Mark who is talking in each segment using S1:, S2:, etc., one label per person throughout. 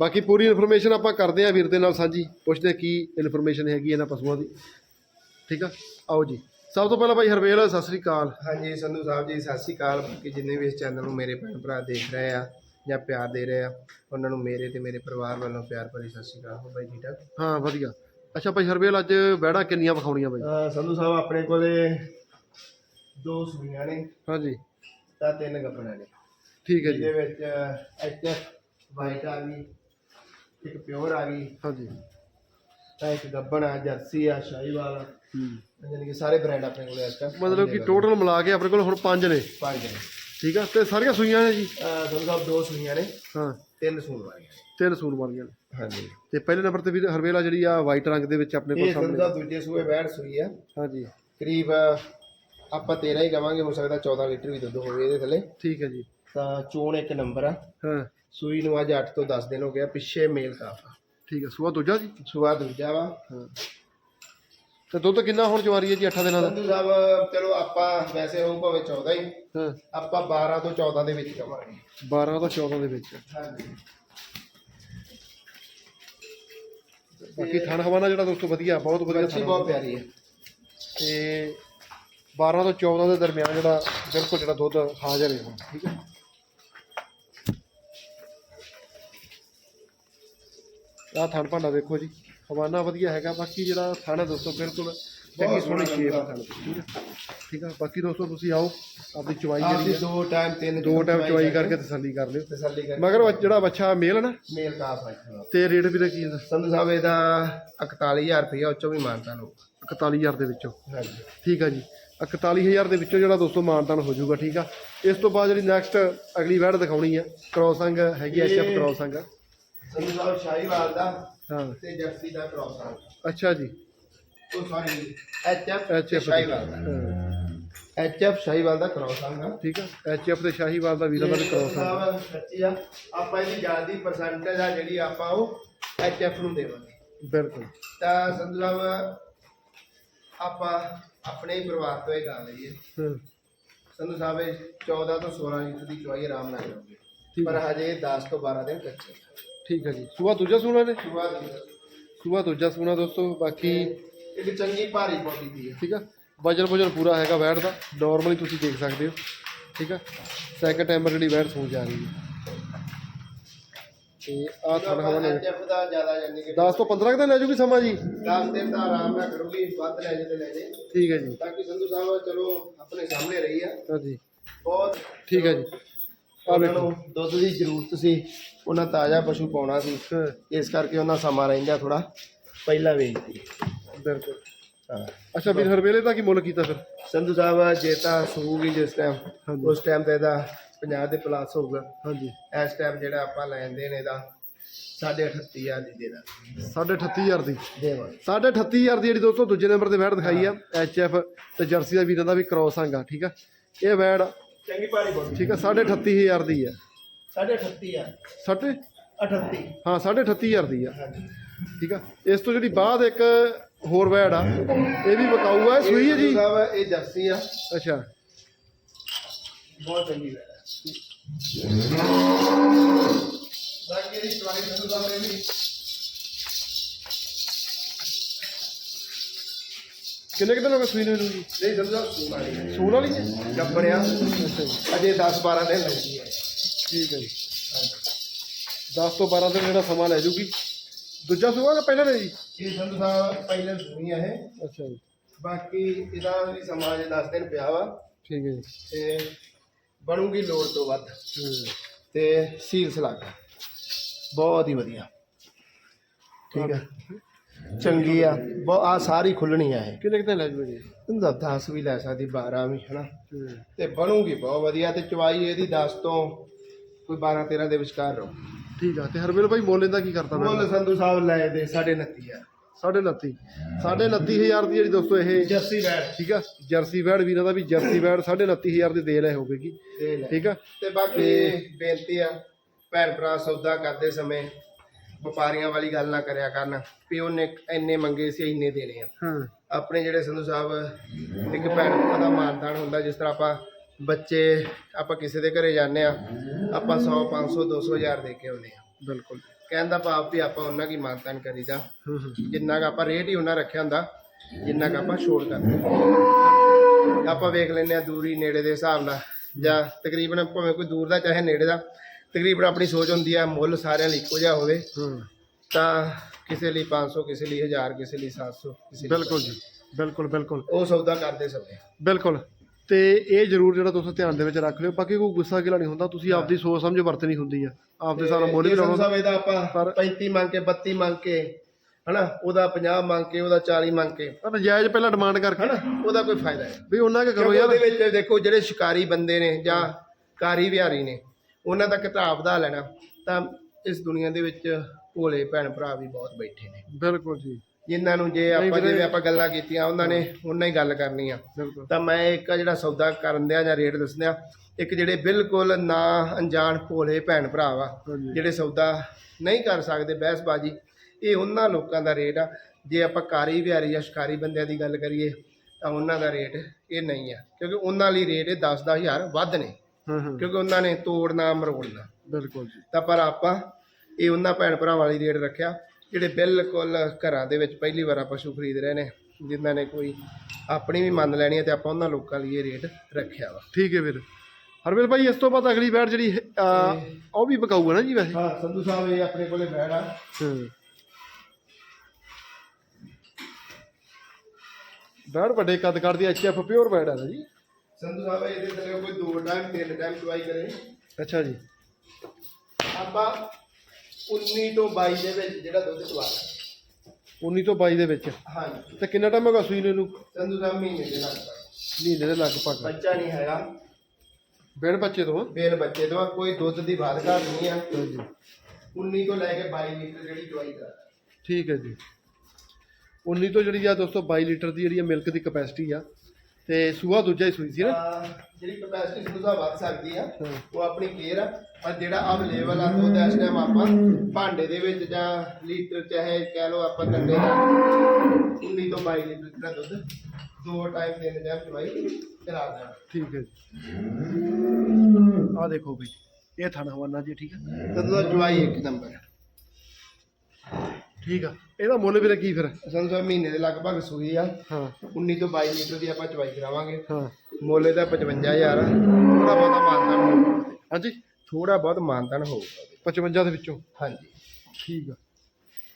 S1: ਬਾਕੀ ਪੂਰੀ ਇਨਫੋਰਮੇਸ਼ਨ ਆਪਾਂ ਕਰਦੇ ਆ ਵੀਰ ਦੇ ਨਾਲ ਸਾਂਝੀ ਪੁੱਛਦੇ ਕੀ ਇਨਫੋਰਮੇਸ਼ਨ ਹੈਗੀ ਇਹਨਾਂ ਪਸ਼ੂਆਂ ਦੀ। ਠੀਕ ਆ? ਆਓ ਜੀ। ਸਭ ਤੋਂ ਪਹਿਲਾਂ ਭਾਈ ਹਰਵੇਲ ਸਤਿ ਸ੍ਰੀ ਅਕਾਲ।
S2: ਹਾਂਜੀ ਸੰਧੂ ਸਾਹਿਬ ਜੀ ਸਤਿ ਸ਼੍ਰੀ ਅਕਾਲ। ਕਿ ਜਿੰਨੇ ਵੀ ਇਸ ਚੈਨਲ ਨੂੰ ਮੇਰੇ ਭੈਣ ਭਰਾ ਦੇਖ ਰਹੇ ਆ ਜਾਂ ਪਿਆਰ ਦੇ ਰਹੇ ਆ ਉਹਨਾਂ ਨੂੰ ਮੇਰੇ ਤੇ ਮੇਰੇ ਪਰਿਵਾਰ ਵੱਲੋਂ ਪਿਆਰ ਭਰੀ ਸਤਿ ਸ਼੍ਰੀ ਅਕਾਲ। ਹੋ ਬਾਈ ਠੀਕ ਠਾਕ?
S1: ਹਾਂ ਵਧੀਆ। ਅੱਛਾ ਭਾਈ ਹਰਵੇਲ ਅੱਜ ਬਹਿੜਾ ਕਿੰਨੀਆਂ ਵਿਖਾਉਣੀਆਂ ਭਾਈ
S2: ਅਹ ਸੰਧੂ ਸਾਹਿਬ ਆਪਣੇ ਕੋਲੇ ਦੋ ਸੂਈਆਂ ਨੇ
S1: ਹਾਂਜੀ।
S2: ਤਾਂ ਤਿੰਨ ਗੱਪਣਾ ਨੇ।
S1: ਠੀਕ ਹੈ ਜੀ।
S2: ਜਿਹਦੇ ਵਿੱਚ ਐਚਐਫ ਵਾਈਟ ਆ ਗਈ ਇੱਕ ਪਿਓਰ ਆ ਗਈ।
S1: ਹਾਂਜੀ।
S2: ਤਾਂ ਇੱਕ ਗੱਬਣ ਆ ਜਰਸੀ ਆ ਸ਼ਾਹੀਵਾਲ ਆ।
S1: ਹੂੰ।
S2: ਯਾਨੀ ਕਿ ਸਾਰੇ ਬ੍ਰਾਂਡ ਆਪਣੇ ਕੋਲੇ ਇਸ ਟਾਈਮ
S1: ਮਤਲਬ ਕਿ ਟੋਟਲ ਮਿਲਾ ਕੇ ਆਪਣੇ ਕੋਲ ਹੁਣ ਪੰਜ ਨੇ।
S2: ਪੰਜ ਨੇ।
S1: ਠੀਕ ਆ ਤੇ ਸਾਰੀਆਂ ਸੂਈਆਂ ਨੇ ਜੀ?
S2: ਸੰਧੂ ਸਾਹਿਬ ਦੋ ਸੂਈਆਂ ਨੇ।
S1: ਹਾਂ।
S2: ਤਿੰਨ ਸੂਣ ਵਾਲੀਆਂ
S1: ਤਿੰਨ ਸੂਰ ਵਾਲੀਆਂ
S2: ਹਾਂਜੀ।
S1: ਤੇ ਪਹਿਲੇ ਨੰਬਰ ਤੇ ਵੀ ਹਰਵੇਲਾ ਜਿਹੜੀ ਆ ਵਾਈਟ ਰੰਗ ਦੇ ਵਿੱਚ ਆਪਣੇ ਕੋਲ
S2: ਇਹ
S1: ਸਾਹਮਣੇ
S2: ਸਾਹਿਬ ਦੂਜੇ ਸੂਏ ਬੈਠ ਸੂਈ ਆ।
S1: ਹਾਂਜੀ।
S2: ਕਰੀਬ ਆਪਾਂ 13 ਹੀ ਕਵਾਂਗੇ ਹੋ ਸਕਦਾ 14 ਲੀਟਰ ਵੀ ਦੁੱਧ ਹੋਵੇ ਇਹਦੇ ਥੱਲੇ।
S1: ਠੀਕ ਹੈ ਜੀ।
S2: ਤਾਂ ਚੋਣ ਇੱਕ ਨੰਬਰ ਆ।
S1: ਹਾਂ।
S2: ਸੂਈ ਨੂੰ ਅੱਜ 8 ਤੋਂ 10 ਦਿਨ ਹੋ ਗਿਆ ਪਿੱਛੇ ਮੇਲ ਕਾਫਾ
S1: ਠੀਕ ਹੈ ਸੂਆ ਦੂਜਾ ਜੀ?
S2: ਸੂਆ ਦੂਜਾ ਵਾ।
S1: ਹਾਂ। ਤੇ ਦੁੱਧ ਕਿੰਨਾ ਹੁਣ ਜਵਾਰੀ ਹੈ ਜੀ 8 ਦਿਨਾਂ ਦਾ?
S2: ਸੰਧੂ ਸਾਹਿਬ ਚਲੋ ਆਪਾਂ ਵੈਸੇ ਹੋਊ ਭਾਵੇਂ 14 ਹੀ।
S1: ਹਾਂ।
S2: ਆਪਾਂ 12 ਤੋਂ 14 ਦੇ ਵਿੱਚ ਕਵਾਂਗੇ
S1: 12 ਤੋਂ 14 ਦੇ ਵਿੱਚ।
S2: ਹਾਂਜੀ।
S1: ਬਾਕੀ ਥਣ ਹਵਾਨਾ ਜਿਹੜਾ ਦੋਸਤੋ ਵਧੀਆ ਬਹੁਤ ਵਧੀਆ
S2: ਬੱਚੀ
S1: ਥਣ
S2: ਬਹੁਤ ਪਿਆਰੀ ਹੈ।
S1: ਤੇ 12 ਤੋਂ 14 ਦੇ ਦਰਮਿਆਨ ਜਿਹੜਾ ਬਿਲਕੁਲ ਜਿਹੜਾ ਦੁੱਧ ਹਾਜ਼ਰ ਹੈ ਹੁਣ ਠੀਕ ਹੈ। ਆਹ ਥਣ ਭਾਂਡਾ ਵੇਖੋ ਜੀ ਹਵਾਨਾ ਵਧੀਆ ਹੈਗਾ ਬਾਕੀ ਜਿਹੜਾ ਥਣ ਦੋਸਤੋ ਬਿਲਕੁਲ ਚੰਗੀ ਸੋਹਣੀ ਸ਼ੇਪ ਹੈ ਥਣ। ਦੀ ਠੀਕ ਹੈ? ਠੀਕ ਹੈ ਬਾਕੀ ਦੋਸਤੋ ਤੁਸੀਂ ਆਓ ਆਪਣੀ ਚਵਾਈ
S2: ਆਪਦੀ
S1: ਜਿਹੜੀ ਹੈ
S2: ਦੋ ਟਾਈਮ ਤਿੰਨ
S1: ਦੋ ਟਾਈਮ ਚਵਾਈ ਕਰਕੇ ਤਸੱਲੀ ਕਰ ਲਿਓ।
S2: ਤਸੱਲੀ ਕਰ
S1: ਮਗਰ ਉਹ ਜਿਹੜਾ ਬੱਚਾ ਮੇਲ ਹੈ ਨਾ
S2: ਮੇਲ ਕਾਫ ਹੈ
S1: ਤੇ ਰੇਟ ਵੀ ਦਾ ਕੀ ਹੈ
S2: ਸੰਧੂ ਸਾਹਿਬ ਇਹਦਾ 41000 ਰੁਪਇਆ ਉਹ ਚੋਂ ਵੀ ਮਾਨਤਾ ਲਓ
S1: 41000 ਦੇ ਵਿੱਚੋਂ?
S2: ਹਾਂਜੀ।
S1: ਠੀਕ ਆ ਜੀ। 41000 ਦੇ ਵਿੱਚੋਂ ਜਿਹੜਾ ਦੋਸਤੋ ਮਾਨਤਾਨ ਹੋ ਜਾਊਗਾ ਠੀਕ ਆ? ਇਸ ਤੋਂ ਬਾਅਦ ਜਿਹੜੀ ਨੈਕਸਟ ਅਗਲੀ ਵੈਡ ਦਿਖਾਉਣੀ ਆ ਕ੍ਰੋਸਿੰਗ ਹੈਗੀ ਐਚਐਫ
S2: ਇਹ-
S1: ਕ੍ਰੋਸਿੰਗ।
S2: ਸੰਧੂ ਸਾਹਿਬ ਸ਼ਾਹੀਵਾਲ ਦਾ
S1: ਹਾਂ।
S2: ਤੇ ਜਰਸੀ ਦਾ ਕ੍ਰਾਸ ਆ।
S1: ਅੱਛਾ ਜੀ।
S2: ਉਹ ਸੌਰੀ ਸ਼ਾਹੀਵਾਲ ਦਾ। ਐਚਐਫ ਸ਼ਾਹੀਵਾਲ ਦਾ ਕ੍ਰਾਸ ਆਂਗਾ
S1: ਠੀਕ ਆ ਐਚਐਫ ਤੇ ਸ਼ਾਹੀਵਾਲ ਦਾ ਵੀਰਾਂ ਦਾ ਕ੍ਰੋਸ ਆ।
S2: ਸਾਹਿਬ ਸੱਚੀ ਆ ਆਪਾਂ ਇਹਦੀ ਜ਼ਿਆਦਾ ਪਰਸੈਂਟੇਜ ਆ ਜਿਹੜੀ ਆਪਾਂ ਉਹ ਐਚਐਫ ਨੂੰ ਦੇਵਾਂਗੇ।
S1: ਬਿਲਕੁਲ।
S2: ਤਾਂ ਸੰਧੂ ਸਾਹਿਬ ਆਪਾਂ ਆਪਣੇ ਹੀ ਪਰਿਵਾਰ ਤੋਂ ਇਹ ਗੱਲ ਲਈਏ।
S1: ਹਾਂ।
S2: ਸੰਧੂ ਸਾਹਿਬ ਇਹ 14 ਤੋਂ 16 ਲੀਟਰ ਦੀ ਚੁਆਈ ਆਰਾਮ ਨਾਲ ਪਰ ਹਜੇ 10 ਤੋਂ 12 ਦਿਨ ਕੱਚੇ।
S1: ਠੀਕ ਆ ਜੀ। ਸੂਆ ਦੂਜਾ ਸੂਣਾ ਨੇ?
S2: ਦੀ
S1: ਸੂਆ ਦੂਜਾ ਸੂਣਾ ਦੋਸਤੋ ਬਾਕੀ
S2: ਇੱਕ ਚੰਗੀ ਭਾਰੀ ਬੋਡੀ ਦੀ ਹੈ।
S1: ਠੀਕ ਆ? ਵਜਨ ਵਜਨ ਪੂਰਾ ਹੈਗਾ ਵੈਟ ਦਾ। ਨਾਰਮਲੀ ਤੁਸੀਂ ਦੇਖ ਸਕਦੇ ਹੋ। ਠੀਕ ਆ? ਸੈਕਿੰਡ ਟਾਈਮਰ ਜਿਹੜੀ ਵੈਟ ਸੂਣ ਜਾ ਰਹੀ ਹੈ। ਤੇ ਆਹ ਥਣ ਹਵਾ ਨੇ
S2: ਐਚਐਫ ਦਾ ਜ਼ਿਆਦਾ ਯਾਨੀ ਕਿ
S1: 10 ਤੋਂ 15 ਦਿਨ ਲੈ ਜੂਗੀ ਸਮਾਂ ਜੀ।
S2: 10 ਦਿਨ ਦਾ ਆਰਾਮ ਨਾਲ ਕਰੂਗੀ ਵੱਧ ਲੈ ਜੇ ਤੇ ਲੈ ਜੇ।
S1: ਠੀਕ ਹੈ ਜੀ।
S2: ਤਾਂ ਕਿ ਸੰਧੂ ਸਾਹਿਬ ਚਲੋ ਆਪਣੇ ਸਾਹਮਣੇ ਰਹੀ ਆ।
S1: ਹਾਂਜੀ।
S2: ਬਹੁਤ
S1: ਠੀਕ ਹੈ ਜੀ। ਆ
S2: ਉਹਨਾਂ ਨੂੰ ਦੁੱਧ ਦੀ ਜ਼ਰੂਰਤ ਸੀ ਉਹਨਾਂ ਤਾਜ਼ਾ ਪਸ਼ੂ ਪਾਉਣਾ ਸੀ। ਇਸ ਕਰਕੇ ਉਹਨਾਂ ਸਮਾਂ ਰਹਿੰਦਾ ਥੋੜਾ ਪਹਿਲਾਂ ਵੇਚਦੀ
S1: ਬਿਲਕੁਲ।
S2: ਹਾਂ।
S1: ਅੱਛਾ ਵੀਰ ਹਰਵੇਲੇ ਦਾ ਕੀ ਮੁੱਲ ਕੀਤਾ ਫਿਰ?
S2: ਸੰਧੂ ਸਾਹਿਬ ਜੇ ਤਾਂ ਸੂਗੀ ਜਿਸ ਟਾਈਮ। ਉਸ ਟਾਈਮ ਤੇ ਇਹਦਾ 50 ਦੇ ਪਲੱਸ ਹੋਊਗਾ।
S1: ਹਾਂਜੀ।
S2: ਇਸ ਟਾਈਮ ਜਿਹੜਾ ਆਪਾਂ ਲੈਂਦੇ ਨੇ ਇਹਦਾ 38000 ਦੀ ਦੇ ਦਾਂਗੇ।
S1: 38000 ਦੀ?
S2: ਦੇਵਾਂਗੇ
S1: 38000 ਦੀ ਜਿਹੜੀ ਦੋਸਤੋ ਦੂਜੇ ਨੰਬਰ ਤੇ ਵੈੜ ਦਿਖਾਈ ਆ ਐਚਐਫ ਤੇ ਜਰਸੀ ਦਾ ਵੀਰਾਂ ਦਾ ਵੀ ਕ੍ਰੋਸ ਆਂਗਾ ਠੀਕ ਆ? ਇਹ ਵੈੜ
S2: ਚੰਗੀ ਭਾਰੀ ਬੋਲੀ
S1: ਠੀਕ ਆ 38500 ਦੀ ਆ
S2: 38000
S1: ਸਾਡੇ
S2: 38
S1: ਹਾਂ 38000 ਦੀ ਆ
S2: ਹਾਂਜੀ।
S1: ਠੀਕ ਆ ਇਸ ਤੋਂ ਜਿਹੜੀ ਬਾਅਦ ਇੱਕ ਹੋਰ ਵੈੜ ਆ ਇਹ ਵੀ ਵਿਕਾਊ ਆ ਇਹ ਸੂਈ ਹੈ ਜੀ?
S2: ਸਾਹਿਬ ਇਹ ਜਰਸੀ ਆ।
S1: ਅੱਛਾ।
S2: ਬਹੁਤ ਚੰਗੀ ਹੈ ਬਾਕੀ ਇਹਦੀ ਚਵਾਈ ਸਾਹਿਬ ਇਹ ਵੀ
S1: ਕਿੰਨੇ ਕਿੰਨੇ ਲੋਕ ਸੂਈ ਨੂੰ ਜੀ?
S2: ਨਹੀਂ ਸਾਹਿਬ ਸੂਣ ਵਾਲੀ ਹੈ।
S1: ਸੂਣ ਵਾਲੀ ਹੈ
S2: ਗੱਬੜਿਆ
S1: ਅੱਛਾ ਜੀ
S2: ਅਜੇ 10 12 ਦਿਨ ਲੱਗਦੀ ਹੈ
S1: ਠੀਕ ਹੈ ਜੀ। 10 ਤੋਂ 12 ਦਿਨ ਜਿਹੜਾ ਸਮਾਂ ਲੈ ਜੂਗੀ। ਦੂਜਾ ਸੂਆ ਕਿ ਪਹਿਲਾਂ ਨੇ ਜੀ?
S2: ਇਹ ਸੰਧੂ ਸਾਹਿਬ ਪਹਿਲਾਂ ਸੂਣੀ ਆ ਇਹ।
S1: ਅੱਛਾ ਜੀ।
S2: ਬਾਕੀ ਇਹਦਾ ਵੀ ਸਮਾਂ ਅਜੇ 10 ਦਿਨ ਪਿਆ ਵਾ।
S1: ਠੀਕ ਹੈ ਜੀ।
S2: ਤੇ ਬਣੂਗੀ ਲੋੜ ਤੋਂ ਵੱਧ।
S1: ਹੂੰ।
S2: ਤੇ ਸੀਲ ਸਲਾਗਾ ਬਹੁਤ ਹੀ ਵਧੀਆ। ਠੀਕ ਹੈ। ਚੰਗੀ ਆ। ਬਹੁਤ ਆ ਸਾਰੀ ਖੁੱਲਣੀ ਆ ਇਹ।
S1: ਕਿੰਨੇ ਕਿੰਨੇ ਲੈ ਜੂਗੇ ਜੀ
S2: ਇਹਦਾ 10 ਵੀ ਲੈ ਸਕਦੀ 12 ਵੀ ਹਨਾ। ਤੇ ਬਣੂਗੀ ਬਹੁਤ ਵਧੀਆ ਤੇ ਚਵਾਈ ਇਹਦੀ 10 ਤੋਂ ਕੋਈ 12 13 ਦੇ ਵਿਚਕਾਰ ਰਹੂ।
S1: ਠੀਕ ਆ ਤੇ ਹਰਵੇਲ ਭਾਈ ਮੁੱਲ ਇਹਦਾ ਕੀ ਕਰਤਾ ਮੈਂ
S2: ਮੁੱਲ ਸੰਧੂ ਸਾਹਿਬ ਲੈ ਦੇ 29 ਆ
S1: ਸਾਢੇ 29 ਸਾਢੇ 29000 ਦੀ ਜਿਹੜੀ ਦੋਸਤੋ ਇਹ
S2: ਜੱਸੀ ਬੈਠ
S1: ਠੀਕ ਆ ਜਰਸੀ ਵੈੜ ਵੀਰਾਂ ਦਾ ਵੀ ਜਰਸੀ ਵੈੜ ਸਾਢੇ 29000 ਦੀ ਦੇ ਲੈ ਹੋਵੇਗੀ। ਠੀਕ ਆ?
S2: ਤੇ ਬਾਕੀ ਬੇਨਤੀ ਆ ਭੈਣ ਭਰਾ ਸੌਦਾ ਕਰਦੇ ਸਮੇਂ ਵਪਾਰੀਆਂ ਵਾਲੀ ਗੱਲ ਨਾ ਕਰਿਆ ਕਰਨ ਵੀ ਉਹਨੇ ਇੰਨੇ ਮੰਗੇ ਸੀ ਇੰਨੇ ਦੇਣੇ ਆ।
S1: ਹਾਂ।
S2: ਆਪਣੇ ਜਿਹੜੇ ਸੰਧੂ ਸਾਹਿਬ ਇੱਕ ਭੈਣ ਭਰਾ ਦਾ ਮਾਨਦਾਨ ਹੁੰਦਾ ਜਿਸ ਤਰ੍ਹਾਂ ਆਪਾਂ ਬੱਚੇ ਆਪਾਂ ਕਿਸੇ ਦੇ ਘਰੇ ਜਾਂਦੇ ਆ ਆਪਾਂ 100 500 200 ਹਜ਼ਾਰ ਦੇ ਕੇ ਆਉਂਦੇ ਆ
S1: ਬਿਲਕੁਲ।
S2: ਕਹਿਣ ਦਾ ਭਾਵ ਵੀ ਆਪਾਂ ਉਹਨਾਂ ਕੀ ਮਾਨਤਾਨ ਕਰੀਦਾ। ਜਿੰਨਾ ਕੁ ਆਪਾਂ ਰੇਟ ਹੀ ਉਹਨਾਂ ਰੱਖਿਆ ਹੁੰਦਾ ਜਿੰਨਾ ਕੁ ਆਪਾਂ ਛੋੜ ਕਰਦੇ ਆਪਾਂ ਵੇਖ ਲੈਂਦੇ ਆ ਦੂਰੀ ਨੇੜੇ ਦੇ ਹਿਸਾਬ ਨਾਲ ਜਾਂ ਤਕਰੀਬਨ ਭਾਵੇਂ ਕੋਈ ਦੂਰ ਦਾ ਚਾਹੇ ਨੇੜੇ ਦਾ ਤਕਰੀਬਨ ਆਪਣੀ ਸੋਚ ਹੁੰਦੀ ਆ ਮੁੱਲ ਸਾਰਿਆਂ ਲਈ ਇੱਕੋ ਜਿਹਾ ਹੋਵੇ।
S1: ਹੂੰ।
S2: ਤਾਂ ਕਿਸੇ ਲਈ 500 ਕਿਸੇ ਲਈ 1000 ਕਿਸੇ ਲਈ 700 ਕਿਸੇ ਲਈ
S1: ਬਿਲਕੁਲ ਜੀ ਬਿਲਕੁਲ ਬਿਲਕੁਲ।
S2: ਉਹ ਸੌਦਾ ਕਰਦੇ ਸਮੇਂ।
S1: ਬਿਲਕੁਲ। ਤੇ ਇਹ ਜ਼ਰੂਰ ਜਿਹੜਾ ਤੁਸੀਂ ਧਿਆਨ ਦੇ ਵਿੱਚ ਰੱਖ ਲਿਓ ਬਾਕੀ ਕੋਈ ਗੁੱਸਾ ਗਿਲਾ ਨਹੀਂ ਹੁੰਦਾ ਤੁਸੀਂ ਆਪਦੀ ਸੋਚ ਸਮਝ ਵਰਤਣੀ ਹੁੰਦੀ ਆ। ਆਪਦੇ ਨਾਲ ਮੁੱਲ ਵੀ ਲਾਉਣਾ
S2: ਸਾਹਿਬ ਇਹਦਾ ਆਪਾਂ
S1: ਪਰ-
S2: 35 ਮੰਗ ਕੇ 32 ਮੰਗ ਕੇ ਹਨਾ ਉਹਦਾ 50 ਮੰਗ ਕੇ ਉਹਦਾ 40 ਮੰਗ ਕੇ
S1: ਪਰ ਨਜਾਇਜ਼ ਪਹਿਲਾਂ ਡਿਮਾਂਡ ਕਰਕੇ।
S2: ਹਨਾ ਉਹਦਾ ਕੋਈ ਫਾਇਦਾ ਹੈ
S1: ਵੀ ਉਹਨਾਂ ਕੇ ਕਰੋ ਯਾਰ।
S2: ਉਹਦੇ ਵਿੱਚ ਦੇਖੋ ਜਿਹੜੇ ਸ਼ਿਕਾਰੀ ਬੰਦੇ ਨੇ ਜਾਂ ਕਾਰੀ ਵਿਹਾਰੀ ਨੇ ਉਹਨਾਂ ਦਾ ਘਟਾ ਵਧਾ ਲੈਣਾ। ਤਾਂ ਇਸ ਦੁਨੀਆ ਦੇ ਵਿੱਚ ਭੋਲੇ ਭੈਣ ਭਰਾ ਵੀ ਬਹੁਤ ਬੈਠੇ ਨੇ।
S1: ਬਿਲਕੁਲ ਜੀ।
S2: ਜਿਨ੍ਹਾਂ ਨੂੰ ਜੇ ਆਪਾਂ ਜਿਵੇਂ ਆਪਾਂ ਗੱਲਾਂ ਕੀਤੀਆਂ ਉਹਨਾਂ ਨੇ ਉਹਨਾਂ ਹੀ ਗੱਲ ਕਰਨੀ ਆ। ਤਾਂ ਮੈਂ ਇੱਕ ਜਿਹੜਾ ਸੌਦਾ ਕਰਨ ਦਿਆ ਜਾਂ ਰੇਟ ਦੱਸਦਿਆਂ ਇੱਕ ਜਿਹੜੇ ਬਿਲਕੁਲ ਨਾ ਅਣਜਾਣ ਭੋਲੇ ਭੈਣ ਭਰਾ ਵਾ
S1: ਹਾਂਜੀ।
S2: ਜਿਹੜੇ ਸੌਦਾ ਨਹੀਂ ਕਰ ਸਕਦੇ ਬਹਿਸਬਾਜੀ ਇਹ ਉਹਨਾਂ ਲੋਕਾਂ ਦਾ ਰੇਟ ਆ। ਜੇ ਆਪਾਂ ਕਾਰੀ ਵਿਹਾਰੀ ਜਾਂ ਸ਼ਿਕਾਰੀ ਬੰਦਿਆਂ ਦੀ ਗੱਲ ਕਰੀਏ ਤਾਂ ਉਹਨਾਂ ਦਾ ਰੇਟ ਇਹ ਨਹੀਂ ਆ। ਕਿਉਂਕਿ ਉਹਨਾਂ ਲਈ ਰੇਟ ਇਹ 10 ਹਜ਼ਾਰ ਵੱਧ ਨੇ।
S1: ਹਾਂ ਹਾਂ।
S2: ਕਿਉਂਕਿ ਉਹਨਾਂ ਨੇ ਤੋੜਨਾ ਮਰੋੜਨਾ।
S1: ਬਿਲਕੁਲ ਜੀ।
S2: ਤਾਂ ਪਰ ਆਪਾਂ ਇਹ ਉਹਨਾਂ ਭੈਣ ਭਰਾਵਾਂ ਲਈ ਰੇਟ ਰੱਖਿਆ ਜਿਹੜੇ ਬਿਲਕੁਲ ਘਰਾਂ ਦੇ ਵਿੱਚ ਪਹਿਲੀ ਵਾਰ ਪਸ਼ੂ ਖਰੀਦ ਰਹੇ ਨੇ ਜਿਨ੍ਹਾਂ ਨੇ ਕੋਈ ਆਪਣੀ ਵੀ ਮੰਨ ਲੈਣੀ ਹੈ ਤੇ ਆਪਾਂ ਉਹਨਾਂ ਲੋਕਾਂ ਲਈ ਇਹ ਰੇਟ ਰੱਖਿਆ ਵਾ।
S1: ਠੀਕ ਹੈ ਵੀਰ। ਹਰਵੀਰ ਭਾਈ ਇਸ ਤੋਂ ਬਾਅਦ ਅਗਲੀ ਬੈਟ ਜਿਹੜੀ ਅਹ, ਉਹ ਵੀ ਬਕਾਊਗਾ ਨਾ ਜੀ ਵੈਸੇ?
S2: ਹਾਂ ਸੰਧੂ ਸਾਹਿਬ ਇਹ ਆਪਣੇ ਕੋਲੇ ਬੈਠ ਆ।
S1: ਹਾਂ। ਬੈਟ ਵੱਡੇ ਕੱਦ ਕੱਢਦੀ ਐਚਐਫ ਪਿਓਰ ਬੈਟ ਹੈ ਨਾ ਜੀ।
S2: ਸੰਧੂ ਸਾਹਿਬ ਇਹਦੇ ਥੱਲੇ ਕੋਈ ਦੋ ਟਾਈਮ ਤਿੰਨ ਟਾਈਮ ਚੁਆਈ ਕਰੇ।
S1: ਅੱਛਾ ਜੀ।
S2: ਆਪਾਂ 19 ਤੋਂ 22 ਦੇ ਵਿੱਚ ਜਿਹੜਾ ਦੁੱਧ ਚਵਾ
S1: 19 ਤੋਂ 22 ਦੇ ਵਿੱਚ?
S2: ਹਾਂਜੀ।
S1: ਤੇ ਕਿੰਨਾ ਟਾਈਮ ਹੋਗਾ ਸੂਈ ਨੂੰ?
S2: ਸੰਧੂ ਸਾਹਿਬ ਮਹੀਨੇ ਦੇ ਨਾਲ
S1: ਮਹੀਨੇ ਦੇ ਲਗਭਗ।
S2: ਬੱਚਾ ਨਹੀਂ ਹੈਗਾ।
S1: ਬੈੜ ਬੱਚੇ ਤੋਂ?
S2: ਬੇਲ ਬੱਚੇ ਤੋਂ ਆ, ਕੋਈ ਦੁੱਧ ਦੀ ਬਾਤ ਘਾਟ ਨਹੀਂ ਆ।
S1: ਹਾਂਜੀ
S2: 19 ਤੋਂ ਲੈ ਕੇ 22 ਲੀਟਰ ਜਿਹੜੀ ਚੁਆਈ ਕਰਾ
S1: ਠੀਕ ਹੈ ਜੀ। 19 ਤੋਂ ਜਿਹੜੀ ਆ ਦੋਸਤੋ 22 ਲੀਟਰ ਦੀ ਜਿਹੜੀ ਆ ਮਿਲਕ ਦੀ ਕਪੈਸਿਟੀ ਆ ਤੇ ਸੂਆ ਦੂਜਾ ਹੀ ਸੂਈ ਸੀ ਨਾ।
S2: ਜਿਹੜੀ ਕਪੈਸਿਟੀ ਸਾਹਿਬ ਵੱਧ ਸਕਦੀ ਆ। ਉਹ ਆਪਣੀ ਕੇਅਰ ਆ। ਪਰ ਜਿਹੜਾ ਅਵੇਲੇਬਲ ਆ ਦੁੱਧ ਇਸ ਟਾਈਮ ਆਪਾਂ ਭਾਂਡੇ ਦੇ ਵਿੱਚ ਜਾਂ ਲੀਟਰ ਚਾਹੇ ਕਹਿ ਲਓ ਆਪਾਂ ਕੰਡੇ ਦਾ 19 ਤੋਂ 22 ਲੀਟਰ ਜਿਹੜਾ ਦੁੱਧ ਦੋ ਟਾਈਮ ਤਿੰਨ ਟਾਈਮ ਚੁਆਈ ਕਰਾ ਦੇਣਾ
S1: ਠੀਕ ਹੈ ਜੀ। ਆ ਦੇਖੋ ਬਈ ਇਹ ਥਣ ਹਵਾਨਾ ਜੀ ਠੀਕ ਹੈ।
S2: ਸਾਹਿਬ ਚੁਆਈ ਇੱਕ ਨੰਬਰ।
S1: ਠੀਕ ਆ। ਇਹਦਾ ਮੁੱਲ ਵੀਰੇ ਕੀ ਫਿਰ?
S2: ਸੰਧੂ ਸਾਹਿਬ ਮਹੀਨੇ ਦੇ ਲਗਭਗ ਸੂਈ ਆ।
S1: ਹਾਂ।
S2: 19 ਤੋਂ 22 ਲੀਟਰ ਦੀ ਆਪਾਂ ਚੁਆਈ ਕਰਾਵਾਂਗੇ।
S1: ਹਾਂ।
S2: ਮੁੱਲ ਇਹਦਾ 55000 ਆ। ਥੋੜਾ ਬਹੁਤਾ ਮਾਨਤਾਨ ਹੋਊਗਾ।
S1: ਹਾਂਜੀ।
S2: ਥੋੜਾ ਬਹੁਤ ਮਾਨਤਾਨ ਹੋਊਗਾ।
S1: 55 ਦੇ ਵਿੱਚੋਂ?
S2: ਹਾਂਜੀ।
S1: ਠੀਕ ਆ।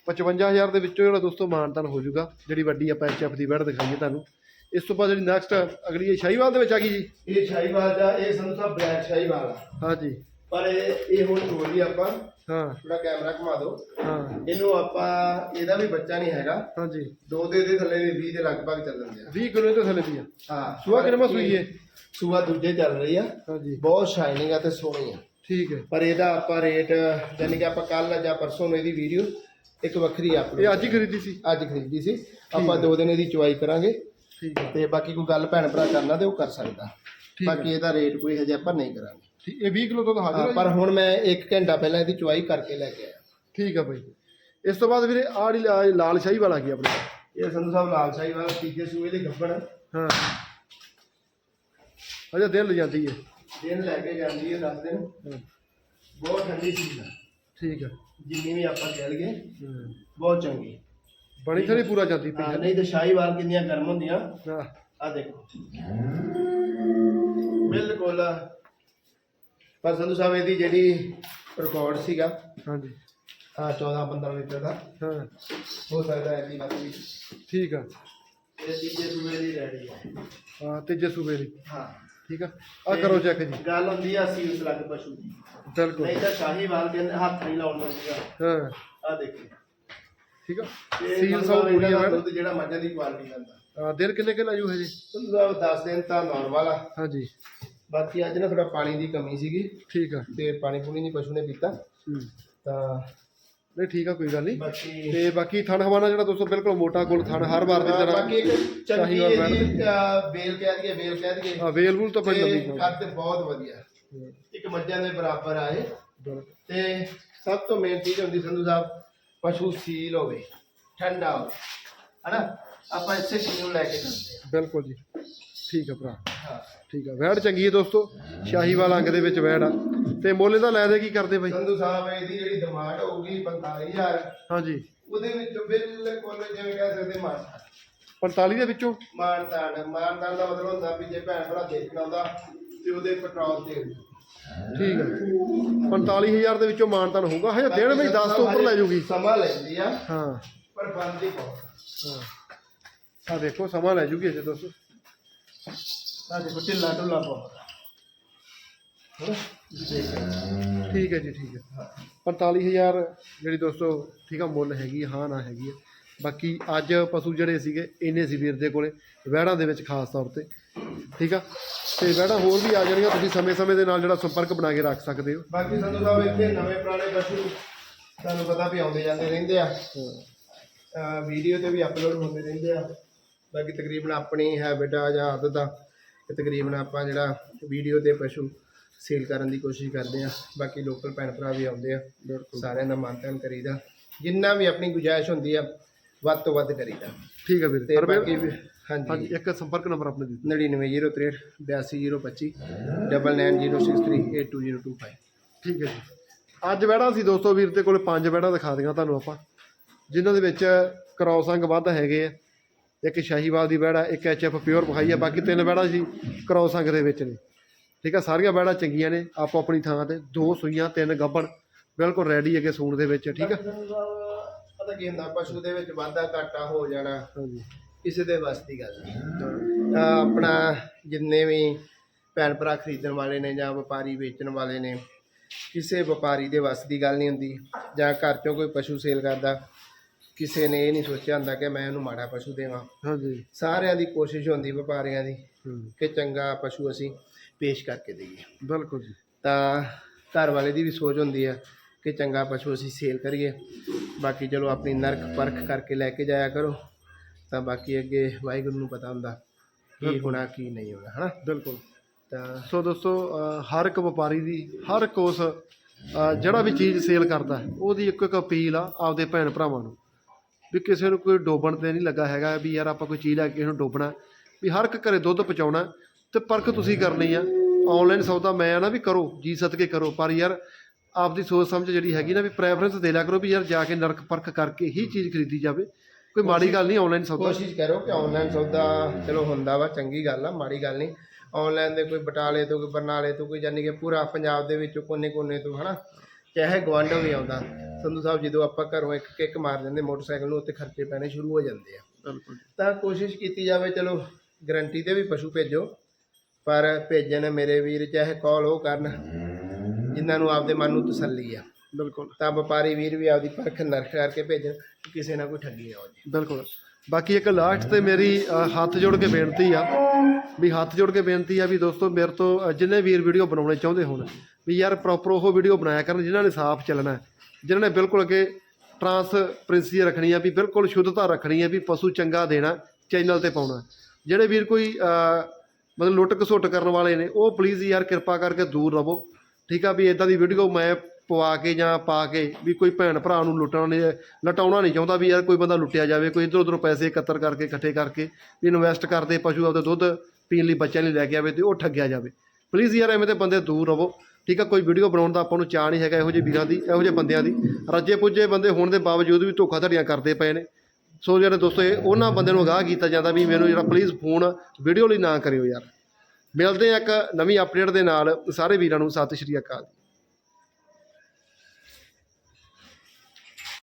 S1: 55000 ਦੇ ਵਿੱਚੋਂ ਜਿਹੜਾ ਦੋਸਤੋ ਮਾਨਤਨ ਹੋ ਜਾਊਗਾ ਜਿਹੜੀ ਵੱਡੀ ਆਪਾਂ ਐਚਐਫ ਦੀ ਬੈਡ ਦਿਖਾਈਏ ਤੁਹਾਨੂੰ। ਇਸ ਤੋਂ ਬਾਅਦ ਜਿਹੜੀ ਨੈਕਸਟ ਅਗਲੀ ਇਹ ਸ਼ਾਹੀਵਾਲ ਦੇ ਵਿੱਚ ਆ ਗਈ ਜੀ।
S2: ਇਹ ਸ਼ਾਹੀਵਾਲ ਦਾ ਇਹ ਸਾਹਿਬ ਬਲੈਕ ਸ਼ਾਹੀਵਾਲ ਆ।
S1: ਹਾਂਜੀ।
S2: ਪਰ ਇਹ ਇਹ ਹੁਣ ਤੋੜੀ ਆਪਾਂ
S1: ਹਾਂ।
S2: ਥੋੜਾ ਕੈਮਰਾ ਘੁਮਾ ਦਿਓ।
S1: ਹਾਂ।
S2: ਇਹਨੂੰ ਆਪਾਂ ਇਹਦਾ ਵੀ ਬੱਚਾ ਨਹੀਂ ਹੈਗਾ।
S1: ਹਾਂਜੀ।
S2: ਦੋ ਦੇ ਦੇ ਥੱਲੇ ਵੀ 20 ਦੇ ਲਗਭਗ ਚੱਲਣ ਦਿਆ
S1: 20 ਕਿਲੋ ਤੋਂ ਥੱਲੇ ਦੀ ਆ।
S2: ਹਾਂ।
S1: ਸੂਆ ਕਿੰਨਵਾਂ ਸੂਈ ਹੈ?
S2: ਸੂਆ ਦੂਜੇ ਚੱਲ ਰਹੀ ਆ।
S1: ਹਾਂਜੀ।
S2: ਬਹੁਤ ਸ਼ਾਈਨਿੰਗ ਆ ਤੇ ਸੋਹਣੀ ਆ।
S1: ਠੀਕ ਹੈ।
S2: ਪਰ ਇਹਦਾ ਆਪਾਂ ਰੇਟ ਯਾਨੀ ਕਿ ਆਪਾਂ ਕੱਲ ਜਾਂ ਪਰਸੋਂ ਨੂੰ ਇਹਦੀ ਵੀਡੀਓ ਇੱਕ ਵੱਖਰੀ
S1: ਇਹ
S2: ਅਪਲੋਡ
S1: ਅੱਜ ਹੀ ਖਰੀਦੀ ਸੀ?
S2: ਅੱਜ ਖਰੀਦੀ ਸੀ। ਆਪਾਂ ਦੋ ਦਿਨ ਇਹਦੀ ਚੁਆਈ ਕਰਾਂਗੇ।
S1: ਠੀਕ ਹੈ।
S2: ਤੇ ਬਾਕੀ ਕੋਈ ਗੱਲ ਭੈਣ ਭਰਾ ਕਰਨਾ ਤੇ ਉਹ ਕਰ ਸਕਦਾ। ਬਾਕੀ ਇਹਦਾ ਰੇਟ ਕੋਈ ਹਜੇ ਆਪਾਂ ਨਹੀਂ ਕਰਾਂਗੇ।
S1: ਠੀਕ ਇਹ 20 ਕਿਲੋ ਤੋਂ ਤਾਂ ਹਾਜ਼ਰ
S2: ਹਾਂ,
S1: ਹੈ
S2: ਪਰ ਹੁਣ ਮੈਂ 1 ਘੰਟਾ ਪਹਿਲਾਂ ਇਹਦੀ ਚੁਆਈ ਕਰਕੇ ਲੈ ਕੇ ਆਇਆ।
S1: ਠੀਕ ਆ ਭਾਈ ਇਸ ਤੋਂ ਬਾਅਦ ਵੀਰੇ ਆਹ ਜਿਹੜੀ ਲਾ- ਲਾਲ ਸ਼ਾਹੀ ਵਾਲਾ ਕੀ ਆਪਣੇ? ਕੋਲ?
S2: ਇਹ ਸੰਧੂ ਸਾਹਿਬ ਲਾਲ ਸ਼ਾਹੀ ਵਾਲਾ ਤੀਜੇ ਸੂਏ ਦੇ ਗੱਬਣ।
S1: ਹਾਂ। ਅਜਾ ਦਿਨ ਲੈ ਜਾਂਦੀ ਹੈ।
S2: ਦਿਨ ਲੈ ਕੇ ਜਾਂਦੀ ਹੈ 10 ਦਿਨ।
S1: ਹਾਂ,
S2: ਬਹੁਤ ਠੰਡੀ ਸੀ
S1: ਠੀਕ ਹੈ
S2: ਜਿੰਨੀ ਵੀ ਆਪਾਂ ਕਹਿ ਲਈਏ
S1: ਹਾਂ।
S2: ਬਹੁਤ ਚੰਗੀ।
S1: ਬੜੀ ਥੜੀ ਪੂਰਾ ਜਾਂਦੀ
S2: ਹਾਂ
S1: ਪਈ
S2: ਨਹੀਂ ਤੇ ਸ਼ਾਹੀਵਾਲ ਕਿੰਨੀਆਂ ਗਰਮ ਹੁੰਦੀਆਂ।
S1: ਹਾਂ।
S2: ਆ ਦੇਖੋ। ਬਿਲਕੁਲ ਪਰ ਸੰਧੂ ਸਾਹਿਬ ਇਹਦੀ ਜਿਹੜੀ ਰਿਕਾਰਡ ਸੀਗਾ
S1: ਹਾਂਜੀ।
S2: ਆ 14 15 ਲੀਟਰ ਦਾ
S1: ਹਾਂ।
S2: ਹੋ ਸਕਦਾ ਹੈ ਜੀ ਬਾਕੀ
S1: ਠੀਕ ਆ।
S2: ਇਹ ਤੀਜੇ ਸੂਏ ਦੀ ਰੈਡੀ ਹੈ।
S1: ਹਾਂ ਤੀਜੇ ਸੂਬੇ ਦੀ।
S2: ਹਾਂ।
S1: ਠੀਕ ਆ। ਆ ਕਰੋ ਚੈੱਕ ਜੀ।
S2: ਗੱਲ ਹੁੰਦੀ ਆ ਸੀਲਸ ਲੱਗ ਪਸ਼ੂ ਦੀ।
S1: ਬਿਲਕੁਲ।
S2: ਨਹੀਂ ਤਾਂ ਸ਼ਾਹੀਵਾਲ ਦੇ ਹੱਥ ਨਹੀਂ ਲਾਉਣ ਦਿੰਦੀਆਂ
S1: ਹਾਂ।
S2: ਆ ਦੇਖੋ।
S1: ਠੀਕ ਆ। ਸੀਲ ਸੌ ਪੂਰੀ
S2: ਇਹਦਾ
S1: ਹੈ
S2: ਦੁੱਧ ਜਿਹੜਾ ਮੱਝਾਂ ਦੀ ਕੁਆਲਿਟੀ ਦਿੰਦਾ
S1: ਆ ਦਿਨ ਕਿੰਨੇ ਕਿੰਨਾ ਜੂ? ਹਜੇ
S2: ਸੰਧੂ ਸਾਹਿਬ 10 ਦਿਨ ਤਾਂ ਨਾਰਮਲ ਆ
S1: ਹਾਂਜੀ।
S2: ਬਾਕੀ ਅੱਜ ਨਾ ਥੋੜਾ ਪਾਣੀ ਦੀ ਕਮੀ ਸੀਗੀ
S1: ਠੀਕ ਆ।
S2: ਤੇ ਪਾਣੀ ਪੂਣੀ ਨਹੀਂ ਪਸ਼ੂ ਨੇ ਪੀਤਾ।
S1: ਹੂੰ।
S2: ਤਾਂ
S1: ਨਹੀਂ ਠੀਕ ਆ ਕੋਈ ਗੱਲ ਨਹੀਂ।
S2: ਬਾਕੀ
S1: ਤੇ ਬਾਕੀ ਥਣ ਹਵਾਨਾ ਜਿਹੜਾ ਦੋਸਤੋ ਬਿਲਕੁਲ ਮੋਟਾ ਗੁਲ ਥਣ ਹਰ ਵਾਰ ਦੀ ਤਰ੍ਹਾਂ
S2: ਬਾਕੀ ਇੱਕ ਚੰਗੀ ਇਹਦੀ ਅਹ, ਬੇਲ ਕਹਿ ਦਈਏ ਬੇਲ ਕਹਿ ਦਈਏ।
S1: ਹਾਂ ਤਾਂ ਪਹਿਲਾਂ
S2: ਤੇ ਕੱਦ ਬਹੁਤ ਵਧੀਆ। ਇੱਕ ਮੱਝਾਂ ਦੇ ਬਰਾਬਰ ਆਏ। ਤੇ ਸਭ ਤੋਂ ਮੇਨ ਚੀਜ਼ ਹੁੰਦੀ ਸੰਧੂ ਸਾਹਿਬ ਪਸ਼ੂ ਸੀਲ ਹੋਵੇ ਠੰਡਾ ਹੋਵੇ। ਹਨਾ? ਆਪਾਂ ਇਸੇ ਚੀਜ਼ ਨੂੰ ਲੈ ਕੇ ਚੱਲਦੇ ਹਾਂ।
S1: ਬਿਲਕੁਲ ਜੀ। ਠੀਕ ਹੈ ਭਰਾ। ਠੀਕ ਹੈ ਵੈੜ ਚੰਗੀ ਹੈ ਦੋਸਤੋ। ਸ਼ਾਹੀਵਾਲ ਅੰਗ ਦੇ ਵਿੱਚ ਵੈੜ ਆ। ਤੇ ਮੁੱਲ ਇਹਦਾ ਲੈ ਦੇ ਕੀ ਕਰਦੇ ਬਾਈ?
S2: ਸੰਧੂ ਸਾਹਿਬ ਇਹਦੀ ਜਿਹੜੀ ਡਿਮਾਂਡ ਹੋਊਗੀ 45000
S1: ਹਾਂਜੀ।
S2: ਉਹਦੇ ਵਿੱਚੋਂ ਬਿਲਕੁਲ ਜਿਵੇਂ ਕਹਿ ਸਕਦੇ ਮਾਨ
S1: 45 ਦੇ ਵਿੱਚੋਂ?
S2: ਮਾਨਦਾਨ ਮਾਨਦਾਨ ਦਾ ਮਤਲਬ ਹੁੰਦਾ ਵੀ ਜੇ ਭੈਣ ਭਰਾ ਦੇਖਣਾ ਆਉਂਦਾ ਤੇ ਉਹਦੇ ਪੈਟਰੋਲ ਤੇ।
S1: ਠੀਕ ਹੈ 45000 ਦੇ ਵਿੱਚੋਂ ਮਾਨਤਨ ਹੋਊਗਾ। ਹਜੇ ਦਿਨ ਵਿੱਚ 10 ਤੋਂ ਉੱਪਰ ਲੈ ਜੂਗੀ।
S2: ਸਮਾਂ ਲੈਂਦੀ ਆ
S1: ਹਾਂ।
S2: ਪਰ ਬੰਦੀ ਬਹੁਤ।
S1: ਹਾਂ। ਆ ਦੇਖੋ ਸਮਾਂ ਲੈ ਜੂਗੀ ਅਜੇ ਦੋਸਤੋ।
S2: ਆ ਦੇਖੋ ਢਿੱਲਾ ਢੁੱਲਾ ਬਹੁਤ
S1: ਠੀਕ ਹੈ ਜੀ ਠੀਕ ਹੈ। 45000 ਜਿਹੜੀ ਦੋਸਤੋ ਠੀਕ ਆ ਮੁੱਲ ਹੈਗੀ ਆ, ਹਾਂ ਨਾ ਹੈਗੀ ਆ। ਬਾਕੀ ਅੱਜ ਪਸ਼ੂ ਜਿਹੜੇ ਸੀਗੇ ਇੰਨੇ ਸੀ ਵੀਰ ਦੇ ਕੋਲੇ ਵਹਿੜਾਂ ਦੇ ਵਿੱਚ ਖਾਸ ਤੌਰ ਤੇ। ਠੀਕ ਆ? ਤੇ ਵਹਿੜਾਂ ਹੋਰ ਵੀ ਆ ਜਾਣਗੀਆਂ ਤੁਸੀਂ ਸਮੇਂ-ਸਮੇਂ ਦੇ ਨਾਲ ਜਿਹੜਾ ਸੰਪਰਕ ਬਣਾ ਕੇ ਰੱਖ ਸਕਦੇ ਹੋ।
S2: ਬਾਕੀ ਸੰਧੂ ਸਾਹਿਬ ਇੱਥੇ ਨਵੇਂ ਪੁਰਾਣੇ ਪਸ਼ੂ ਤੁਹਾਨੂੰ ਪਤਾ ਵੀ ਆਉਂਦੇ ਜਾਂਦੇ ਰਹਿੰਦੇ ਆ। ਵੀਡੀਓ ਤੇ ਵੀ ਅਪਲੋਡ ਹੁੰਦੇ ਰਹਿੰਦੇ ਆ। ਬਾਕੀ ਤਕਰੀਬਨ ਆਪਣੀ ਹੈਬਿਟ ਆ ਜਾਂ ਆਦਤ ਆ ਕਿ ਤਕਰੀਬਨ ਆਪਾਂ ਜਿਹੜਾ ਵੀਡੀਓ ਤੇ ਪਸ਼ੂ ਸੇਲ ਕਰਨ ਦੀ ਕੋਸ਼ਿਸ਼ ਕਰਦੇ ਆ। ਬਾਕੀ ਲੋਕਲ ਭੈਣ ਭਰਾ ਵੀ ਆਉਂਦੇ ਆ
S1: ਬਿਲਕੁਲ।
S2: ਸਾਰਿਆਂ ਦਾ ਮਾਨਤਾਨ ਕਰੀਦਾ। ਜਿੰਨਾ ਵੀ ਆਪਣੀ ਗੁੰਜਾਇਸ਼ ਹੁੰਦੀ ਆ ਵੱਧ ਤੋਂ ਵੱਧ ਕਰੀਦਾ।
S1: ਠੀਕ ਹੈ ਵੀਰ
S2: ਤੇ ਬਾਕੀ ਵੀ-
S1: ਹਾਂਜੀ। ਇੱਕ ਸੰਪਰਕ ਨੰਬਰ ਆਪਣੇ ਦੀ
S2: 9903 82025 9990638225
S1: ਠੀਕ ਹੈ ਜੀ। ਅੱਜ ਵਹਿੜਾ ਸੀ ਦੋਸਤੋ ਵੀਰ ਦੇ ਕੋਲੇ ਪੰਜ ਵਹਿੜਾ ਦਿਖਾ ਦਿਆਂ ਤੁਹਾਨੂੰ ਆਪਾਂ। ਜਿਨ੍ਹਾਂ ਦੇ ਵਿੱਚ ਕ੍ਰੋਸ ਅੰਗ ਵੱਧ ਹੈਗੇ ਆ। ਇੱਕ ਸ਼ਾਹੀਵਾਲ ਦੀ ਵਹਿੜਾ ਇੱਕ ਐਚਐਫ ਪਿਓਰ ਪਖਾਈ ਆ ਬਾਕੀ ਤਿੰਨ ਵਹਿੜਾ ਸੀ ਕ੍ਰੋਸ ਅੰਗ ਦੇ ਵਿੱਚ ਨੇ। ਠੀਕ ਆ ਸਾਰੀਆਂ ਵਹਿੜਾ ਚੰਗੀਆਂ ਨੇ ਆਪੋ ਆਪਣੀ ਥਾਂ ਤੇ ਦੋ ਸੂਈਆਂ ਤਿੰਨ ਗੱਭਣ ਬਿਲਕੁਲ ਰੈਡੀ ਹੈਗੇ ਸੂਣ ਦੇ ਵਿੱਚ ਠੀਕ ਆ।
S2: ਪਤਾ ਕੀ ਹੁੰਦਾ ਪਸ਼ੂ ਦੇ ਵਿੱਚ ਵਾਧਾ ਘਾਟਾ ਹੋ ਜਾਣਾ
S1: ਹਾਂਜੀ।
S2: ਕਿਸੇ ਦੇ ਵੱਸ ਦੀ ਗੱਲ ਨਹੀਂ ਤਾਂ ਆਪਣਾ ਜਿੰਨੇ ਵੀ ਭੈਣ ਭਰਾ ਖਰੀਦਣ ਵਾਲੇ ਨੇ ਜਾਂ ਵਪਾਰੀ ਵੇਚਣ ਵਾਲੇ ਨੇ ਕਿਸੇ ਵਪਾਰੀ ਦੇ ਵੱਸ ਦੀ ਗੱਲ ਨਹੀਂ ਹੁੰਦੀ ਜਾਂ ਘਰ ਚੋਂ ਕੋਈ ਪਸ਼ੂ ਸੇਲ ਕਰਦਾ ਕਿਸੇ ਨੇ ਇਹ ਨਹੀਂ ਸੋਚਿਆ ਹੁੰਦਾ ਕਿ ਮੈਂ ਉਹਨੂੰ ਮਾੜਾ ਪਸ਼ੂ ਦੇਵਾਂ।
S1: ਹਾਂਜੀ।
S2: ਸਾਰਿਆਂ ਦੀ ਕੋਸ਼ਿਸ਼ ਹੁੰਦੀ ਵਪਾਰੀਆਂ ਦੀ
S1: ਹੂੰ।
S2: ਕਿ ਚੰਗਾ ਪਸ਼ੂ ਅਸੀਂ ਪੇਸ਼ ਕਰਕੇ ਦੇਈਏ।
S1: ਬਿਲਕੁਲ ਜੀ।
S2: ਤਾਂ ਘਰ ਵਾਲੇ ਦੀ ਵੀ ਸੋਚ ਹੁੰਦੀ ਆ ਕਿ ਚੰਗਾ ਪਸ਼ੂ ਅਸੀਂ ਸੇਲ ਕਰੀਏ। ਬਾਕੀ ਚਲੋ ਆਪਣੀ ਨਰਕ ਪਰਖ ਕਰਕੇ ਲੈ ਕੇ ਜਾਇਆ ਕਰੋ। ਤਾਂ ਬਾਕੀ ਅੱਗੇ ਵਾਹਿਗੁਰੂ ਨੂੰ ਪਤਾ ਹੁੰਦਾ ਕੀ ਹੋਣਾ ਕੀ ਨਹੀਂ ਹੋਣਾ ਹਨਾ?
S1: ਬਿਲਕੁਲ।
S2: ਤਾਂ
S1: ਸੋ ਦੋਸਤੋ ਹਰ ਇੱਕ ਵਪਾਰੀ ਦੀ ਹਰ ਇੱਕ ਉਸ ਜਿਹੜਾ ਵੀ ਚੀਜ਼ ਸੇਲ ਕਰਦਾ ਹੈ, ਉਹਦੀ ਇੱਕ ਇੱਕ ਅਪੀਲ ਆ ਆਪਦੇ ਭੈਣ ਭਰਾਵਾਂ ਨੂੰ। ਵੀ ਕਿਸੇ ਨੂੰ ਕੋਈ ਡੋਬਣ ਤੇ ਨਹੀਂ ਲੱਗਾ ਹੈਗਾ ਵੀ ਯਾਰ ਆਪਾਂ ਕੋਈ ਚੀਜ਼ ਲੈ ਕੇ ਇਹਨੂੰ ਨੂੰ ਡੋਬਣਾ, ਵੀ ਹਰ ਇੱਕ ਘਰੇ ਦੁੱਧ ਪਹੁੰਚਾਉਣਾ ਤੇ ਪਰਖ ਤੁਸੀਂ ਕਰਨੀ ਆ। ਆਨਲਾਈਨ ਸੌਦਾ ਮੈਂ ਆ ਨਾ ਵੀ ਕਰੋ, ਜੀ ਸਦਕੇ ਕਰੋ, ਪਰ ਯਾਰ ਆਪਦੀ ਸੋਚ ਸਮਝ ਜਿਹੜੀ ਹੈਗੀ ਨਾ ਵੀ ਪ੍ਰੈਫਰੈਂਸ ਦੇ ਲਿਆ ਕਰੋ ਵੀ ਯਾਰ ਜਾ ਕੇ ਨਰਕ ਪਰਖ ਕਰਕੇ ਹੀ ਚੀਜ਼ ਖਰੀਦੀ ਜਾਵੇ। ਕੋਈ ਮਾੜੀ ਗੱਲ ਨਹੀਂ ਆਨਲਾਈਨ ਸੌਦਾ।
S2: ਕੋਸ਼ਿਸ਼ ਕਰੋ ਕਿ ਆਨਲਾਈਨ ਸੌਦਾ ਚਲੋ ਹੁੰਦਾ ਵਾ, ਚੰਗੀ ਗੱਲ ਆ, ਮਾੜੀ ਗੱਲ ਨਹੀਂ। ਆਨਲਾਈਨ ਦੇ ਕੋਈ ਬਟਾਲੇ ਤੋਂ, ਕੋਈ ਬਰਨਾਲੇ ਤੋਂ, ਕੋਈ ਜਾਨੀ ਕਿ ਪੂਰਾ ਪੰਜਾਬ ਦੇ ਵਿੱਚੋਂ ਕੋਨੇ-ਕੋਨੇ ਤੋਂ, ਹਨਾ? ਚਾਹੇ ਗਵਾਂਢੋਂ ਵੀ ਆਉਂਦਾ ਸੰਧੂ ਸਾਹਿਬ ਜਦੋਂ ਆਪਾਂ ਘਰੋਂ ਇੱਕ ਕਿੱਕ ਮਾਰ ਦਿੰਦੇ ਮੋਟਰਸਾਈਕਲ ਨੂੰ ਉੱਤੇ ਖਰਚੇ ਪੈਣੇ ਸ਼ੁਰੂ ਹੋ ਜਾਂਦੇ ਆ।
S1: ਬਿਲਕੁਲ।
S2: ਤਾਂ ਕੋਸ਼ਿਸ਼ ਕੀਤੀ ਜਾਵੇ ਚਲੋ ਗਰੰਟੀ ਤੇ ਵੀ ਪਸ਼ੂ ਭੇਜੋ ਪਰ ਭੇਜਣ ਮੇਰੇ ਵੀਰ ਚਾਹੇ ਕਾਲ ਉਹ ਕਰਨ ਜਿਨ੍ਹਾਂ ਨੂੰ ਆਪਦੇ ਮਨ ਨੂੰ ਤਸੱਲੀ ਆ।
S1: ਬਿਲਕੁਲ।
S2: ਤਾਂ ਵਪਾਰੀ ਵੀਰ ਵੀ ਆਪਦੀ ਪਰਖ ਨਰਖ ਕਰਕੇ ਭੇਜਣ ਕਿ ਕਿਸੇ ਨਾਲ ਕੋਈ ਠੱਗੀ ਨਾ ਹੋ ਜੇ।
S1: ਬਿਲਕੁਲ। ਬਾਕੀ ਇੱਕ ਲਾਸਟ ਤੇ ਮੇਰੀ ਹੱਥ ਜੋੜ ਕੇ ਬੇਨਤੀ ਆ ਵੀ ਹੱਥ ਜੋੜ ਕੇ ਬੇਨਤੀ ਆ ਵੀ ਦੋਸਤੋ ਮੇਰੇ ਤੋਂ ਜਿੰਨੇ ਵੀਰ ਵੀਡੀਓ ਬਣਾਉਣੇ ਚਾਹੁੰਦੇ ਹੋਣ ਵੀ ਯਾਰ ਪ੍ਰੋਪਰ ਉਹ ਵੀਡੀਓ ਬਣਾਇਆ ਕਰਨ ਜਿਨ੍ਹਾਂ ਨੇ ਸਾਫ਼ ਚੱਲਣਾ ਹੈ, ਜਿਨ੍ਹਾਂ ਨੇ ਬਿਲਕੁਲ ਅੱਗੇ ਟਰਾਂਸਪ੍ਰੈਂਸੀ ਰੱਖਣੀ ਆ ਵੀ ਬਿਲਕੁਲ ਸ਼ੁੱਧਤਾ ਰੱਖਣੀ ਆ ਵੀ ਪਸ਼ੂ ਚੰਗਾ ਦੇਣਾ ਚੈਨਲ ਤੇ ਪਾਉਣਾ ਜਿਹੜੇ ਵੀਰ ਕੋਈ ਮਤਲਬ ਲੁੱਟ ਘਸੁੱਟ ਕਰਨ ਵਾਲੇ ਨੇ ਉਹ ਪਲੀਜ਼ ਯਾਰ ਕਿਰਪਾ ਕਰਕੇ ਦੂਰ ਰਹੋ। ਠੀਕ ਆ ਵੀ ਇਦਾਂ ਦੀ ਵੀਡੀਓ ਮੈਂ ਪਵਾ ਕੇ ਜਾਂ ਪਾ ਕੇ ਵੀ ਕੋਈ ਭੈਣ ਭਰਾ ਨੂੰ ਲੁੱਟਣਾ ਨਹੀਂ ਲਟਾਉਣਾ ਨਹੀਂ ਚਾਹੁੰਦਾ ਵੀ ਯਾਰ ਕੋਈ ਬੰਦਾ ਲੁੱਟਿਆ ਜਾਵੇ ਕੋਈ ਇੱਧਰ ਉੱਧਰੋਂ ਪੈਸੇ ਇਕੱਤਰ ਕਰਕੇ ਇਕੱਠੇ ਕਰਕੇ ਵੀ ਇਨਵੈਸਟ ਕਰਦੇ ਪਸ਼ੂ ਆਪਦੇ ਦੁੱਧ ਪੀਣ ਲਈ ਬੱਚਿਆਂ ਲਈ ਲੈ ਕੇ ਆਵੇ ਤੇ ਉਹ ਠੱਗਿਆ ਜਾਵੇ। ਪਲੀਜ਼ ਯਾਰ ਐਵੇਂ ਤੇ ਬੰਦੇ ਦੂਰ ਰਹੋ। ਠੀਕ ਆ, ਕੋਈ ਵੀਡੀਓ ਬਣਾਉਣ ਦਾ ਆਪਾਂ ਨੂੰ ਚਾਹ ਨਹੀਂ ਹੈਗਾ ਇਹੋ ਜਿਹੇ ਵੀਰਾਂ ਦੀ, ਇਹੋ ਜਿਹੇ ਬੰਦਿਆਂ ਦੀ। ਰੱਜੇ ਪੁੱਜੇ ਬੰਦੇ ਹੋਣ ਦੇ ਬਾਵਜੂਦ ਵੀ ਧੋਖਾਧੜੀਆਂ ਕਰਦੇ ਪਏ ਨੇ। ਸੋ ਜਿਹੜੇ ਦੋਸਤੋ, ਇਹ ਉਹਨਾਂ ਬੰਦਿਆਂ ਨੂੰ ਅਗਾਹ ਕੀਤਾ ਜਾਂਦਾ ਵੀ ਮੈਨੂੰ ਜਿਹੜਾ ਪਲੀਜ਼ ਫੋਨ ਵੀਡੀਓ ਲਈ ਨਾ ਕਰਿਓ ਯਾਰ। ਮਿਲਦੇ ਆ ਇੱਕ ਨਵੀਂ ਅਪਡੇਟ ਦੇ ਨਾਲ। ਸਾਰੇ ਵੀਰਾਂ ਨੂੰ ਸਤਿ ਸ਼੍ਰੀ ਅਕਾਲ।